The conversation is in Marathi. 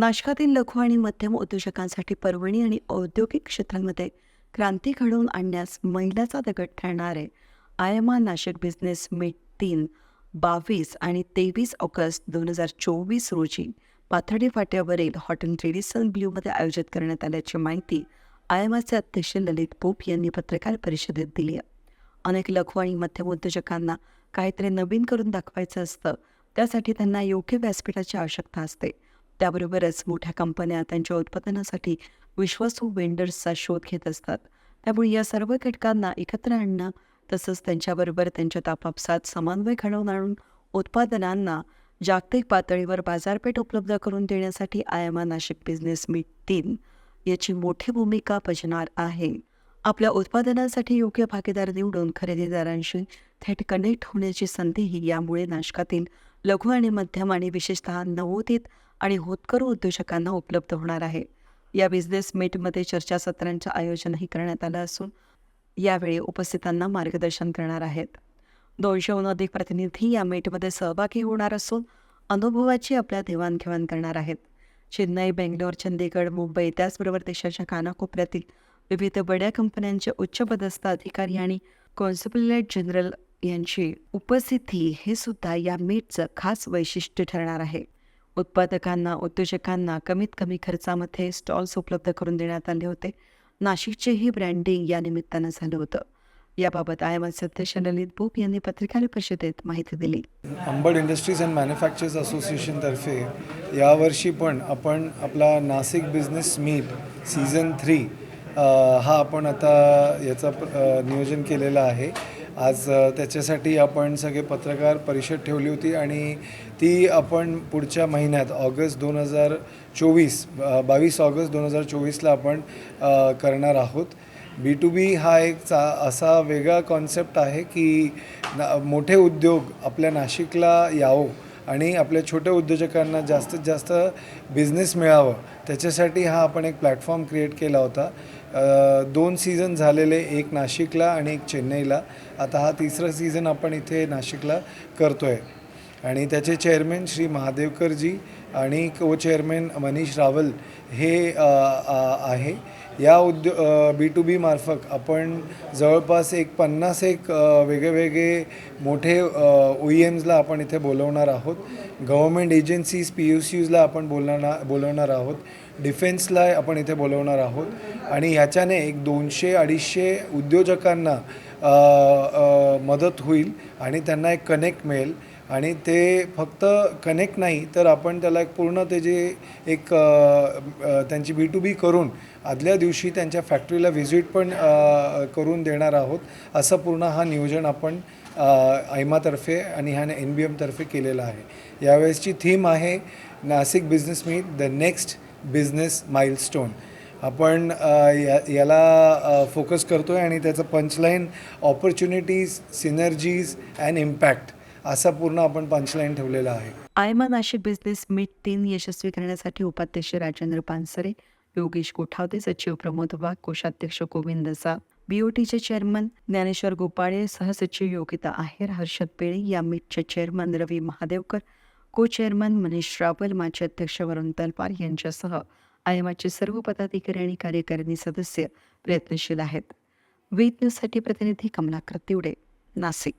नाशकातील लघु आणि मध्यम उद्योजकांसाठी पर्वणी आणि औद्योगिक क्षेत्रांमध्ये क्रांती घडवून आणण्यास मैलाचा दगड ठरणारे आयमा नाशिक बिझनेस मीट तीन बावीस आणि तेवीस ऑगस्ट दोन हजार चोवीस रोजी पाथर्डी फाट्यावरील हॉटेल ट्रेडिसन ब्ल्यूमध्ये आयोजित करण्यात आल्याची माहिती आयमाचे अध्यक्ष ललित पोप यांनी पत्रकार परिषदेत दिली आहे. अनेक लघु आणि मध्यम उद्योजकांना काहीतरी नवीन करून दाखवायचं असतं त्यासाठी त्यांना योग्य व्यासपीठाची आवश्यकता असते. त्याबरोबरच मोठ्या कंपन्या त्यांच्या उत्पादनासाठी विश्वासू वेंडर्सचा शोध घेत असतात. त्यामुळे या सर्व घटकांना एकत्र आणणं तसंच त्यांच्याबरोबर त्यांच्या तापापसात समन्वय घडवून आणून उत्पादनांना जागतिक पातळीवर बाजारपेठ उपलब्ध करून देण्यासाठी आयमा नाशिक बिझनेस मीट तीन याची मोठी भूमिका बजणार आहे. आपल्या उत्पादनासाठी योग्य भागीदार निवडून खरेदीदारांशी थेट कनेक्ट होण्याची संधीही यामुळे नाशकातील लघु आणि मध्यम आणि विशेषतः नवोदित आणि होतकरू उद्योजकांना उपलब्ध होणार आहे. या बिझनेस मीटमध्ये चर्चासत्रांचं आयोजनही करण्यात आलं असून यावेळी उपस्थितांना मार्गदर्शन करणार आहेत. दोनशेहून अधिक प्रतिनिधी या मीटमध्ये सहभागी होणार असून अनुभवाची आपल्या देवाणघेवाण करणार आहेत. चेन्नई बेंगलोर चंदीगड मुंबई त्याचबरोबर देशाच्या कानाकोपऱ्यातील विविध बड्या कंपन्यांचे उच्चपदस्थ अधिकारी आणि कॉन्सिपलेट जनरल यांची उपस्थिती हे सुद्धा या मीटचं खास वैशिष्ट्य ठरणार आहे. उत्पादकांना उद्योजकांना कमीत कमी खर्चामध्ये स्टॉल्स उपलब्ध करून देण्यात आले होते. नाशिकचेही ब्रँडिंग या निमित्तानं झालं होतं. याबाबत आय एम अध्यक्ष ललित बोप यांनी पत्रकार परिषदेत माहिती दिली. अंबड इंडस्ट्रीज अँड मॅन्युफॅक्चर्स असोसिएशनतर्फे यावर्षी पण आपण आपला Nashik business meet season three हा आपण आता याचा नियोजन केलेलं आहे. आज त्याच्यासाठी आपण सगळे पत्रकार परिषद ठेवली होती आणि ती आपण पुढच्या महिन्यात ऑगस्ट दोन हजार चोवीस बावीस ऑगस्ट दोन हजार चोवीसला आपण करणार आहोत. बी टू बी हा एक चा असा वेगळा कॉन्सेप्ट आहे की ना मोठे उद्योग आपल्या नाशिकला यावं आणि आपल्या छोट्या उद्योजकांना जास्तीत जास्त बिझनेस मिळावं त्याच्यासाठी हा आपण एक प्लॅटफॉर्म क्रिएट केला होता. दोन सीझन झालेले एक नाशिकला आणि एक चेन्नईला. आता हा तिसरा सीझन आपण इथे नाशिकला करतो आहे आणि त्याचे चेअरमॅन श्री महादेवकरजी आणि को चेअरमॅन मनीष रावल हे आहे. या उद्यो बी टू बी मार्फत आपण जवळपास एक पन्नास एक वेगळेवेगळे वेगळे मोठे ओ ई एम्सला आपण इथे बोलवणार आहोत. Government agencies P U C यूजला आपण बोलणार बोलवणार आहोत. डिफेन्सला आपण इथे बोलवणार आहोत. आणि ह्याच्याने एक दोनशे अडीचशे उद्योजकांना मदत होईल आणि त्यांना एक कनेक्ट मिळेल. आणि ते फक्त कनेक्ट नाही तर आपण त्याला एक पूर्ण त्याचे एक त्यांची बी टू बी करून आदल्या दिवशी त्यांच्या फॅक्टरीला व्हिजिट पण करून देणार आहोत. असं पूर्ण हा नियोजन आपण आयमातर्फे आणि ह्याने एन बी एमतर्फे केलेला आहे. यावेळेसची थीम आहे Nashik business meet the next business milestone आपण या याला फोकस करतो आहे आणि त्याचं punchline opportunities synergies and impact असा पूर्ण आपण पंचलाईन ठेवलेला आहे. आयमा नाशिक बिझनेस मीट तीन यशस्वी करण्यासाठी उपाध्यक्ष राजेंद्र पानसरे योगेश कोठावते सचिव प्रमोद वाघ कोषाध्यक्ष गोविंद सा बीओटीचे चेअरमन ज्ञानेश्वर गोपाळे सहसचिव योगिता आहेर हर्षद पेळे या मीटचे चेअरमन रवी महादेवकर को चेअरमन मनीष रावल माजी अध्यक्ष वरुण तलवार यांच्यासह आयमाचे सर्व पदाधिकारी आणि कार्यकारिणी सदस्य प्रयत्नशील आहेत. वेद न्यूजसाठी प्रतिनिधी कमलाकर तिवडे नाशिक.